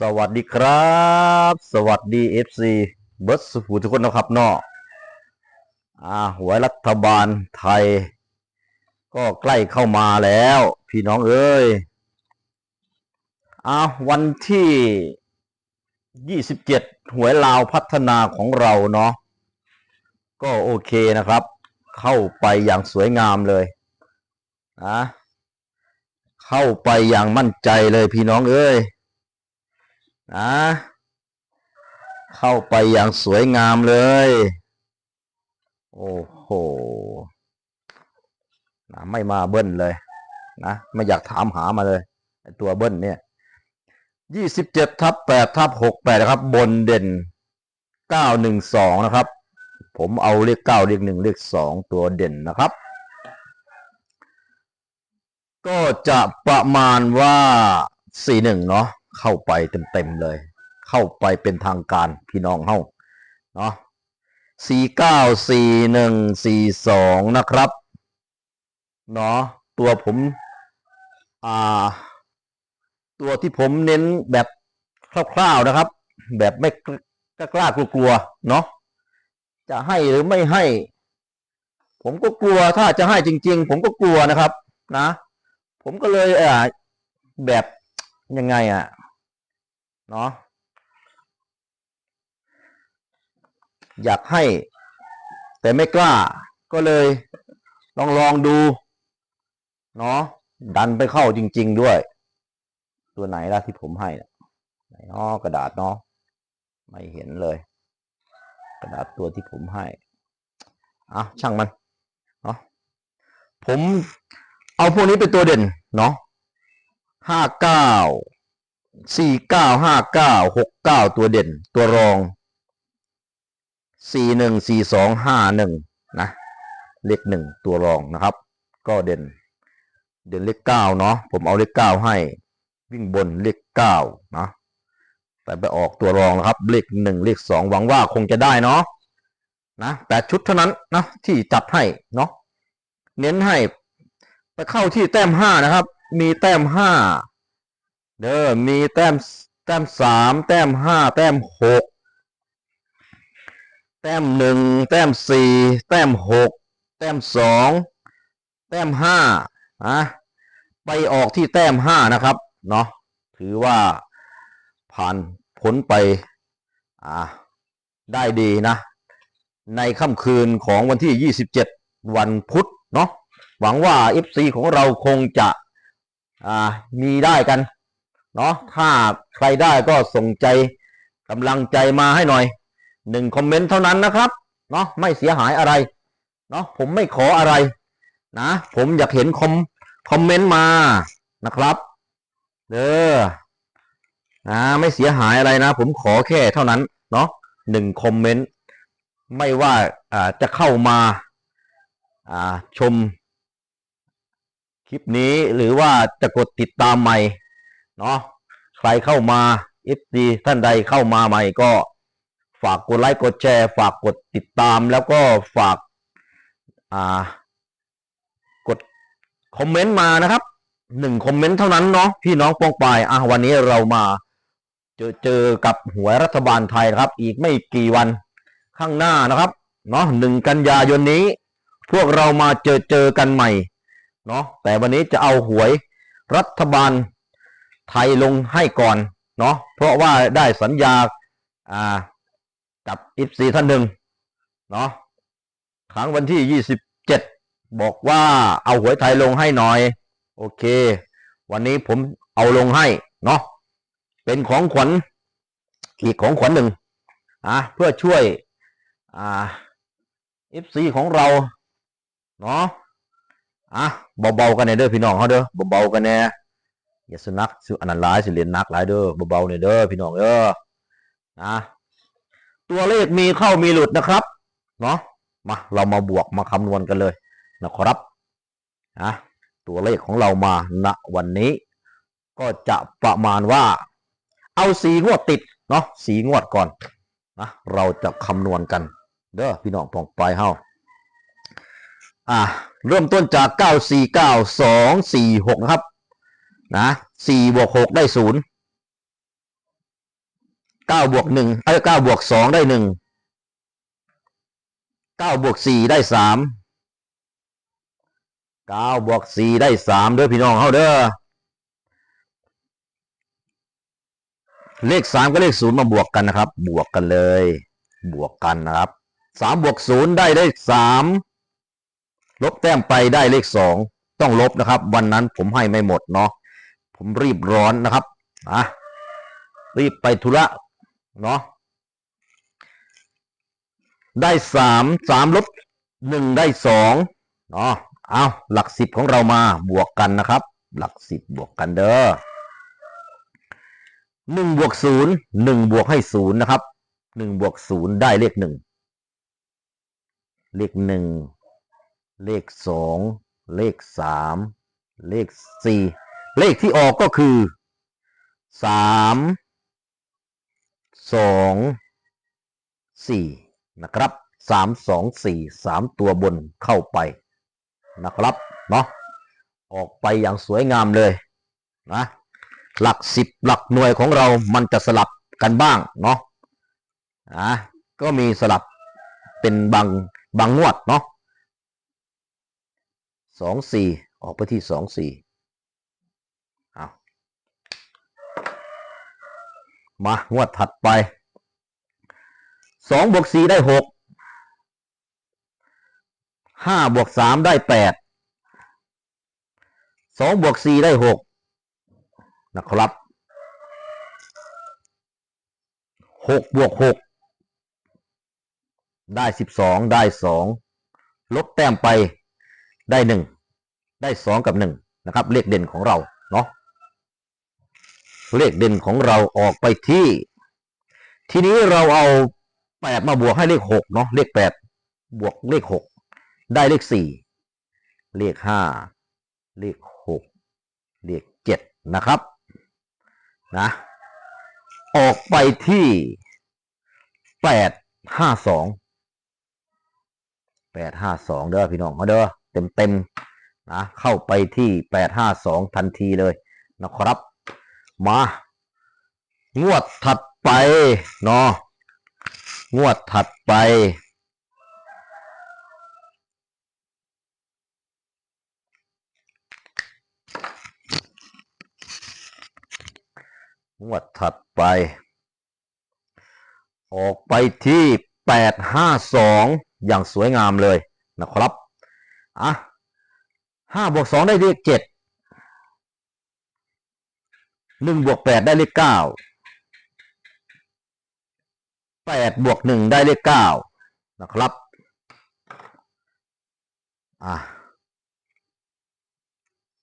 สวัสดีครับ สวัสดีเอฟซีเบิร์ดสุภูทุกคนนะครับเนาะอ่าหวยรัฐบาลไทย ก็ใกล้เข้ามาแล้ว พี่น้องเอ้ยอ่าวันที่ยี่สิบเจ็ดหวยลาวพัฒนาของเราเนาะก็โอเคนะครับ เข้าไปอย่างสวยงามเลยนะเข้าไปอย่างมั่นใจเลยพี่น้องเอ้ย นะ เข้าไปอย่างสวยงามเลย โอ้โหนะไม่มาเบิ้ลเลยนะไม่อยากถามหามาเลย ตัวเบิ้ลเนี่ยยี่สิบเจ็ดทับแปดทับหกแปดนะครับ บนเด่นเก้าหนึ่งสองนะครับ ผมเอาเลขเก้าเลขหนึ่งเลขสองตัวเด่นนะครับ ก็จะประมาณว่าสี่หนึ่งเนาะ เข้าไปเต็มๆเลย เข้าไปเป็นทางการพี่น้องเฮาเนาะสี่เก้าสี่หนึ่งสี่สองนะครับเนาะตัวผมอ่า ตัวที่ผมเน้นแบบคร่าวๆนะครับ แบบไม่กล้ากล้ากลัวๆเนาะจะให้หรือไม่ให้ ผมก็กลัวถ้าจะให้จริง ๆ ผมก็กลัวนะครับ นะ ผมก็เลยเอ่อแบบยังไงอะ่ะ เนาะอยากให้ แต่ไม่กล้า ก็เลยลองลองดู เนาะดันไปเข้าจริง ๆ ด้วย ตัวไหนล่ะที่ผมให้น่ะไหนอ๋อกระดาษเนาะไม่เห็นเลย กระดาษตัวที่ผมให้อะช่างมันเนาะผมเอาพวกนี้เป็นตัวเด่นเนาะห้าเก้า สี่เก้าห้าเก้าหกเก้าตัวเด่นตัวรองสี่หนึ่งสี่สองห้าหนึ่งนะเลขหนึ่งตัวรองนะครับ ก็เด่น เด่นเลขเก้าเนาะผมเอาเลขเก้าให้ วิ่งบนเลขเก้านะแต่ไปออกตัวรองนะครับ เลขหนึ่งเลขสองหวังว่าคงจะได้เนาะนะแปดชุดเท่านั้นนะที่จัดให้เนาะเน้นให้ไปเข้าที่แต้มห้านะครับ มีแต้มห้า เด้อมีแต้มแต้มสามแต้มห้าแต้มหกแต้มหนึ่งแต้มสี่แต้มหกแต้มสองแต้มห้าอะไปออกที่แต้มห้านะครับเนาะถือว่าผ่านพ้นไปอ่าได้ดีนะ ในค่ำคืนของวันที่ 27 วันพุธเนาะหวังว่า FC ของเราคงจะอ่ามีได้กัน เนาะถ้าใครได้ก็ส่งใจกำลังใจมาให้หน่อยหนึ่งคอมเมนต์เท่านั้นนะครับเนาะไม่เสียหายอะไรเนาะผมไม่ขออะไรนะ ผมอยากเห็นคอมคอมเมนต์มานะครับเด้อนะไม่เสียหายอะไรนะ ผมขอแค่เท่านั้นเนาะหนึ่งคอมเมนต์ไม่ว่าอ่าจะเข้ามาอ่าชมคลิปนี้หรือว่าจะกดติดตามใหม่ เนาะใครเข้ามา FD ท่านใดเข้ามาใหม่ก็ฝากกดไลค์กดแชร์ ฝากกดติดตามแล้วก็ฝากอ่ากดคอมเมนต์มานะครับหนึ่งคอมเมนต์เท่านั้นเนาะพี่น้องปองปายอะวันนี้เรามาเจอเจอกับหวยรัฐบาลไทยครับ อีกไม่กี่วันข้างหน้านะครับเนาะหนึ่งกันยายนนี้ พวกเรามาเจอเจอกันใหม่เนาะแต่วันนี้จะเอาหวยรัฐบาล ไทยลงให้ก่อนเนาะเพราะว่าได้สัญญาอ่ากับอิฟซีท่านหนึ่งเนาะครั้งวันที่ยี่สิบเจ็ดบอกว่าเอาหวยไทยลงให้หน่อย โอเค วันนี้ผมเอาลงให้เนาะเป็นของขวัญอีกของขวัญหนึ่งอะเพื่อช่วยอ่าเอฟซีของเราเนาะอะเบาๆกันเนี่ยเด้อพี่น้องเขาเด้อเบาๆกันแน่ อย่าสนักสิอันนั้นหลายสิเรียนนักหลายเด้อเบาๆเนี่ยเด้อพี่น้องเด้อนะตัวเลขมีเข้ามีหลุดนะครับเนาะมาเรามาบวกมาคำนวณกันเลยนะครับนะตัวเลขของเรามาณวันนี้ ก็จะประมาณว่า เอาสีงวดติดเนาะสีงวดก่อนนะเราจะคำนวณกัน เด้อพี่น้องปองปลายเฮาอ่าเริ่มต้นจากเก้าสี่เก้าสองสี่หกนะครับ นะสี่บวกหกได้ศูนย์เก้าบวกหนึ่งเอ้ยเก้าบวกสองได้หนึ่งเก้าบวกสี่ได้สามเก้าบวกสี่ได้สามเด้อพี่น้องเฮาเด้อเลขสามกับเลขศูนย์มาบวกกันนะครับ บวกกันเลย บวกกันนะครับสามบวกศูนย์ได้เลขสามลบแต้มไปได้เลขสองต้องลบนะครับ วันนั้นผมให้ไม่หมดเนาะ ผมรีบร้อนนะครับอะรีบไปธุระเนาะได้สามสามลบหนึ่งได้สองเนาะเอาหลักสิบของเรามาบวกกันนะครับ หลักสิบบวกกันเด้อหนึ่งบวกศูนย์หนึ่งบวกให้ศูนย์นะครับหนึ่งบวกศูนย์ได้เลขหนึ่งเลขหนึ่งเลขสองเลขสามเลขสี่ เลขที่ออกก็คือสามสองสี่นะครับสามสองสี่สามตัวบนเข้าไปนะครับเนาะออกไปอย่างสวยงามเลยนะหลักสิบหลักหน่วยของเรามันจะสลับกันบ้างเนาะอะก็มีสลับเป็นบางบางงวดเนาะสองสี่ออกไปที่สองสี่เอา มางวดถัดไปสองบวกสี่ได้หกห้าบวกสามได้แปดสองบวกสี่ได้หกนะครับหกบวกหกได้สิบสองได้สองลบแต้มไปได้หนึ่งได้สองกับหนึ่งนะครับ เลขเด่นของเราเนาะ เลขเด่นของเราออกไปที่ ทีนี้เราเอาแปดมาบวกให้เลขหกเนาะเลขแปดบวกเลขหกได้เลขสี่เลขห้าเลขหกเลขเจ็ดนะครับนะออกไปที่แปดห้าสองแปดห้าสองเด้อพี่น้องมาเด้อเต็มเต็มนะเข้าไปที่แปดห้าสองทันทีเลยนะครับ มางวดถัดไปเนาะงวดถัดไปงวดถัดไป ออกไปที่แปดห้าสองอย่างสวยงามเลยนะครับ อะห้าบวกสองได้เลขเจ็ด หนึ่งบวกแปดได้เลขเก้าแปดบวกหนึ่งได้เลขเก้านะครับ อะ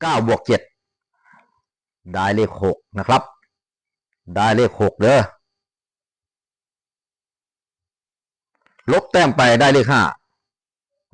เก้าบวกเจ็ดได้เลขหกนะครับ ได้เลขหกเด้อลบแต้มไปได้เลขห้า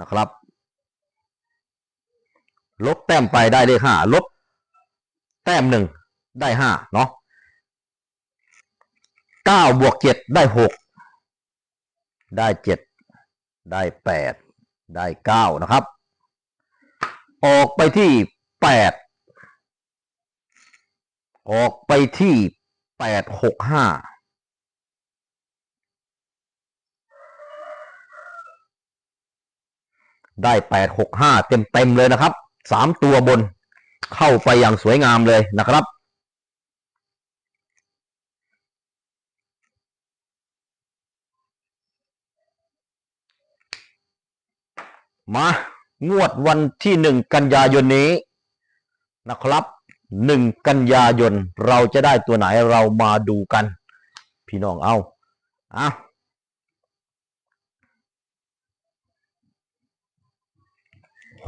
นะครับ ลบแต้มไปได้เลขห้าลบแต้มหนึ่ง ได้ห้าเนาะเก้าบวกเจ็ดได้หกได้เจ็ดได้แปดได้เก้านะครับ ออกไปที่แปดออกไปที่แปดหกห้าได้แปดหกห้าเต็มเต็มเลยนะครับสามตัวบนเข้าไปอย่างสวยงามเลยนะครับ มางวดวันที่หนึ่งกันยายนนี้นะครับหนึ่งกันยายนเราจะได้ตัวไหนเรามาดูกัน พี่น้องเอาอะ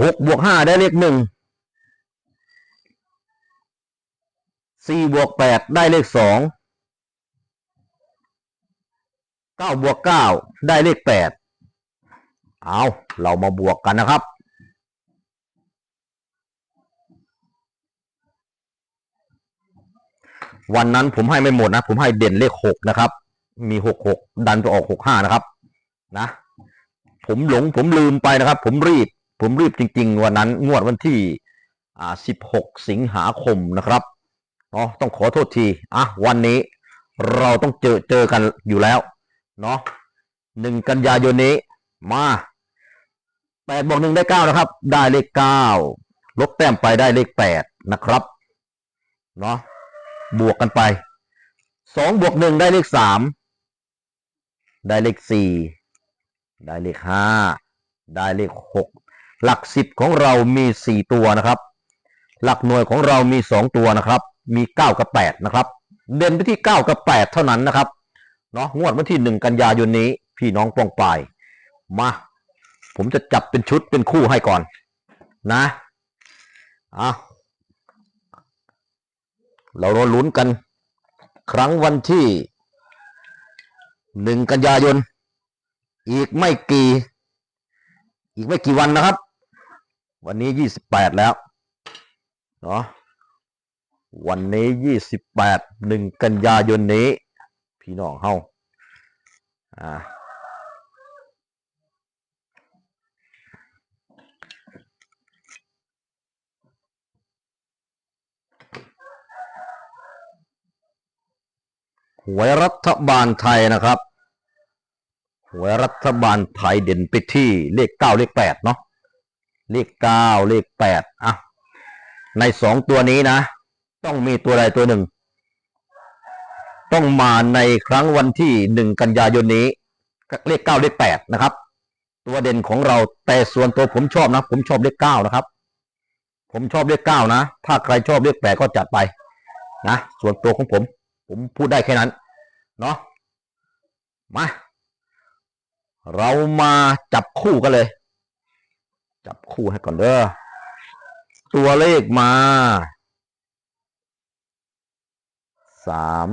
หกบวกห้าได้เลขหนึ่งสี่บวกแปดได้เลขสองเก้าบวกเก้าได้เลขแปด เอาเรามาบวกกันนะครับ วันนั้นผมให้ไม่หมดนะ ผมให้เด่นเลขหกนะครับ มีหกหกดันไปออกหกห้านะครับ นะ ผมหลงผมลืมไปนะครับ ผมรีบ ผมรีบจริง ๆ วันนั้นงวดวันที่อ่า16สิงหาคมนะครับเนาะต้องขอโทษทีอะวันนี้เราต้องเจอเจอกันอยู่แล้วเนาะหนึ่งกันยายนนี้มา แปดบวกหนึ่งได้เก้านะครับ ได้เลขเก้าลบแต้มไปได้เลขแปดนะครับเนาะบวกกันไปสองบวกหนึ่งได้เลขสามได้เลขสี่ได้เลขห้าได้เลขหกหลักสิบของเรามีสี่ตัวนะครับ หลักหน่วยของเรามีสองตัวนะครับ มีเก้ากับแปดนะครับ เด่นไปที่เก้ากับแปดเท่านั้นนะครับเนาะงวดวันที่หนึ่งกันยายนนี้ พี่น้องป้องปายมา ผมจะจับเป็นชุดเป็นคู่ให้ก่อน นะอะเรารอลุ้นกัน ครั้งวันที่หนึ่งกันยายน อีกไม่กี่ อีกไม่กี่วันนะครับ วันนี้ยี่สิบแปดแล้วเนาะวันนี้ยี่สิบแปดหนึ่งกันยายนนี้ พี่น้องเฮาอ่า หวยรัฐบาลไทยนะครับ หวยรัฐบาลไทยเด่นไปที่เลขเก้าเลขแปดเนาะเลขเก้าเลขแปดอะในสองตัวนี้นะ ต้องมีตัวใดตัวหนึ่ง ต้องมาในครั้งวันที่หนึ่งกันยายนนี้เลขเก้าเลขแปดนะครับ ตัวเด่นของเราแต่ส่วนตัวผมชอบนะ ผมชอบเลขเก้านะครับ ผมชอบเลขเก้านะ ถ้าใครชอบเลขแปดก็จัดไป นะ ส่วนตัวของผม ผมพูดได้แค่นั้น เนาะมา เรามาจับคู่กันเลย จับคู่ให้ก่อนเด้อตัวเลขมาสาม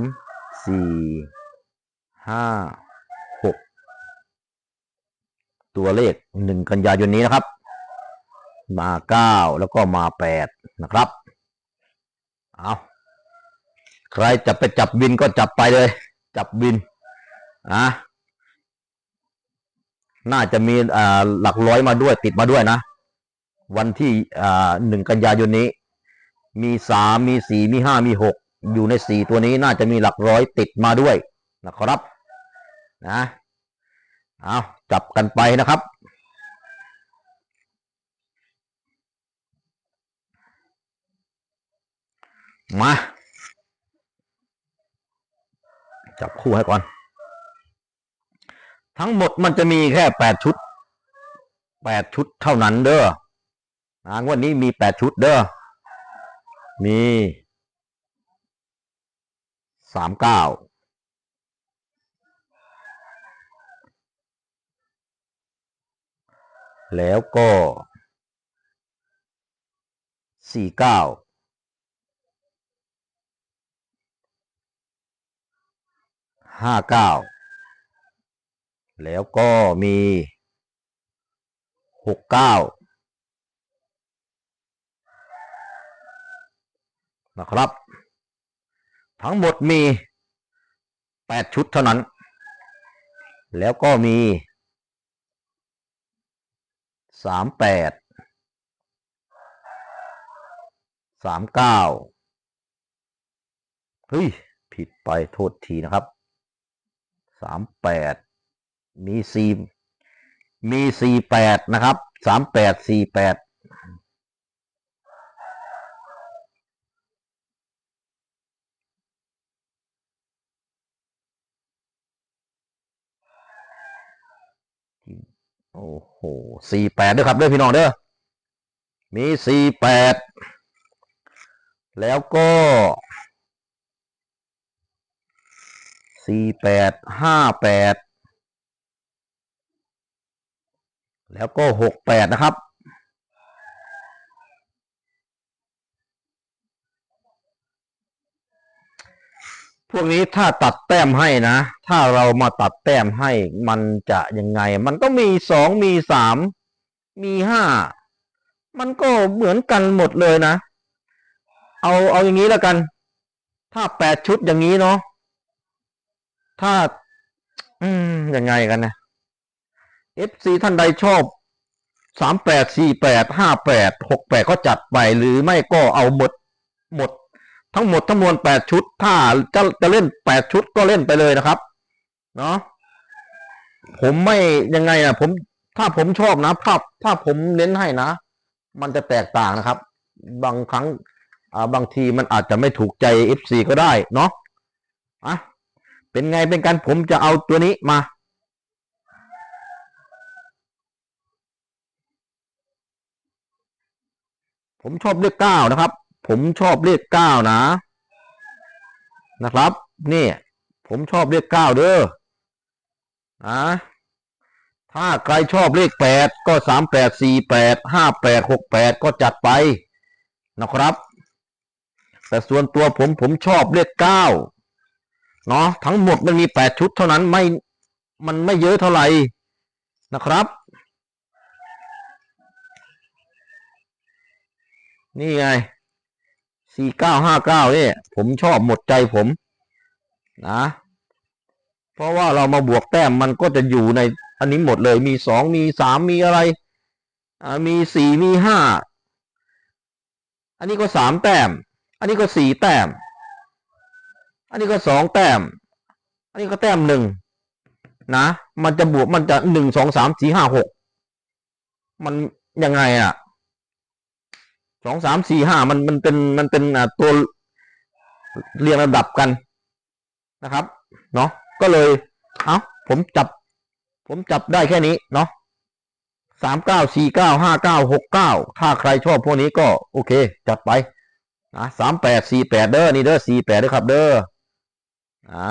สี่ห้าหกตัวเลขหนึ่งกันยายนนี้นะครับ มาเก้าแล้วก็มาแปดนะครับ เอา ใครจะไปจับบินก็จับไปเลย จับบินอะน่าจะมีอ่าหลักร้อยมาด้วยติดมาด้วยนะ วันที่อ่าหนึ่งกันยายนนี้ มีสามมีสี่มีห้ามีหกอยู่ในสี่ตัวนี้น่าจะมีหลักร้อยติดมาด้วยนะครับนะเอาจับกันไปนะครับมา จับคู่ให้ก่อน ทั้งหมดมันจะมีแค่แปดชุดแปดชุดเท่านั้นเด้อนะงวันนี้มีแปดชุดเด้อ มีสามเก้าแล้วก็สี่เก้า ห้าเก้าแล้วก็มีหกเก้านะครับ ทั้งหมดมีแปดชุดเท่านั้น แล้วก็มีสามแปดสามเก้าเฮ้ย ผิดไปโทษทีนะครับ สามแปดมีสี่มีสี่แปดนะครับสามแปดสี่แปดโอ้โหสี่แปดด้วยครับเด้อพี่น้องเด้อ มีสี่แปด แล้วก็ สี่แปดห้าแปดแล้วก็หกแปดนะครับ พวกนี้ถ้าตัดแต้มให้นะ ถ้าเรามาตัดแต้มให้มันจะยังไง มันก็มีสองมีสามมีห้ามันก็เหมือนกันหมดเลยนะ เอาเอาอย่างนี้แล้วกัน ถ้าแปดชุดอย่างนี้เนาะ ถ้า อืมยังไงกันนะ FC ท่านใดชอบสามแปดสี่แปดห้าแปดหกแปดก็จัดไป หรือไม่ก็เอาหมดหมด ทั้งหมดทั้งมวลแปดชุด ถ้าจะจะเล่นแปดชุดก็เล่นไปเลยนะครับ เนาะผมไม่ยังไงอะผม ถ้าผมชอบนะภาพถ้าผมเน้นให้นะ มันจะแตกต่างนะครับ บางครั้ง อ่าบางทีมันอาจจะไม่ถูกใจ FC ก็ได้ เนาะอะ เป็นไงเป็นกันผมจะเอาตัวนี้มา ผมชอบเลขเก้านะครับ ผมชอบเลขเก้านะ นะครับ นี่ ผมชอบเลขเก้าเด้อนะถ้าใครชอบเลขแปดก็สามแปดสี่แปดห้าแปดหกแปดก็จัดไปนะครับ แต่ส่วนตัวผมผมชอบเลขเก้า เนาะทั้งหมดมันมีแปดชุดเท่านั้นไม่มันไม่เยอะเท่าไหร่นะครับ นี่ไงสี่เก้าห้าเก้าเนี่ยผมชอบหมดใจผม นะ เพราะว่าเรามาบวกแต้มมันก็จะอยู่ในอันนี้หมดเลยมีสองมีสามมีอะไรมีสี่มีห้าอันนี้ก็สามแต้ม อันนี้ก็สี่แต้ม อันนี้ก็สองแต้ม อันนี้ก็แต้มหนึ่งนะ มันจะบวกมันจะหนึ่งสองสามสี่ห้าหกมันยังไงอะสองสามสี่ห้ามันมันเป็นมันเป็นอ่าตัวเรียงระดับกันนะครับ เนาะก็เลย เอาผมจับ ผมจับได้แค่นี้เนาะสามเก้าสี่เก้าห้าเก้าหกเก้าถ้าใครชอบพวกนี้ก็ โอเค จัดไปนะสามแปดสี่แปดเด้อนี่เด้อสี่แปดด้วยครับ เด้อ นะ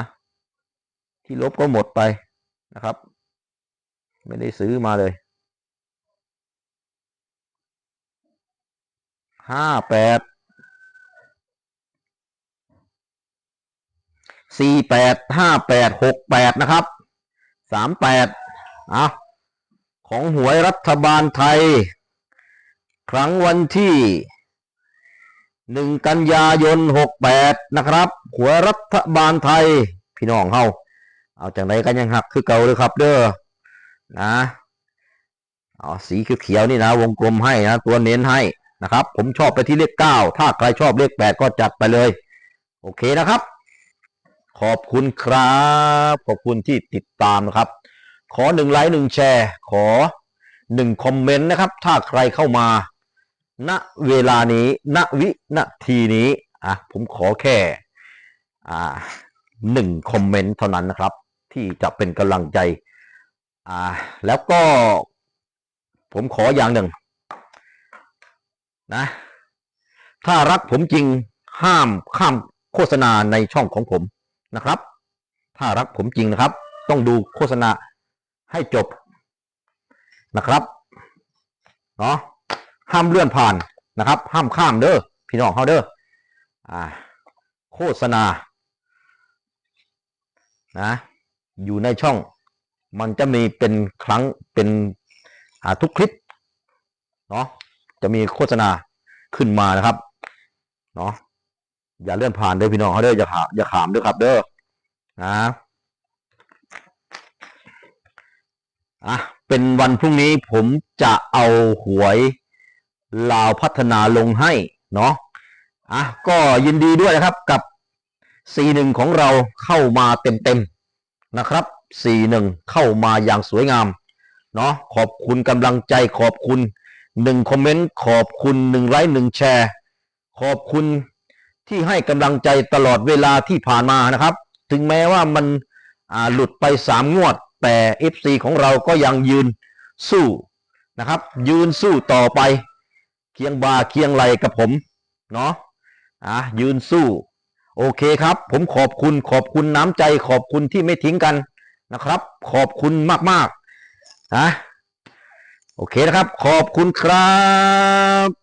ที่ลบก็หมดไปนะครับ ไม่ได้ซื้อมาเลยห้าแปดสี่แปดห้าแปดหกแปดนะครับสามแปดอะของหวยรัฐบาลไทย ครั้งวันที่ หนึ่งกันยายนหกแปดนะครับหวยรัฐบาลไทย พี่น้องเฮาเอาจากไหนกันยังหักคือเก่าเลยครับเด้อนะอ๋อสีเขียวๆนี่นะ วงกลมให้นะ ตัวเน้นให้นะครับ ผมชอบไปที่เลขเก้าถ้าใครชอบเลขแปดก็จัดไปเลย โอเคนะครับ ขอบคุณครับ ขอบคุณที่ติดตามนะครับ ขอหนึ่งไลค์หนึ่งแชร์ ขอหนึ่งคอมเมนต์นะครับ ถ้าใครเข้ามา ณเวลานี้ ณวินาทีนี้อะผมขอแค่อ่าหนึ่งคอมเมนต์เท่านั้นนะครับ ที่จะเป็นกำลังใจอ่าแล้วก็ผมขออย่างหนึ่งนะ ถ้ารักผมจริงห้ามข้ามโฆษณาในช่องของผมนะครับ ถ้ารักผมจริงนะครับ ต้องดูโฆษณาให้จบนะครับเนาะ ห้ามเลื่อนผ่านนะครับ ห้ามข้ามเด้อพี่น้องเขาเด้ออ่าโฆษณานะอยู่ในช่องมันจะมีเป็นครั้งเป็นอ่าทุกคลิปเนาะจะมีโฆษณาขึ้นมานะครับเนาะอย่าเลื่อนผ่านเด้อพี่น้องเขาเด้ออย่าขามอย่าขามเด้อครับ เด้อนะอะเป็นวันพรุ่งนี้ผมจะเอาหวย ลาวพัฒนาลงให้เนาะอะก็ยินดีด้วยนะครับกับ C1 ของเราเข้ามาเต็มๆนะครับ C1 เข้ามาอย่างสวยงามเนาะขอบคุณกำลังใจขอบคุณหนึ่งคอมเมนต์ขอบคุณหนึ่งไลค์หนึ่งแชร์ ขอบคุณที่ให้กำลังใจตลอดเวลาที่ผ่านมานะครับ ถึงแม้ว่ามันหลุดไปสามงวด แต่ FC ของเราก็ยังยืนสู้นะครับ ยืนสู้ต่อไป คียงบ่าเคียงไหลกับผมเนาะอะยืนสู้ โอเคครับ ผมขอบคุณขอบคุณน้ำใจ ขอบคุณที่ไม่ทิ้งกันนะครับ ขอบคุณมากๆนะโอเคนะครับ ขอบคุณครับ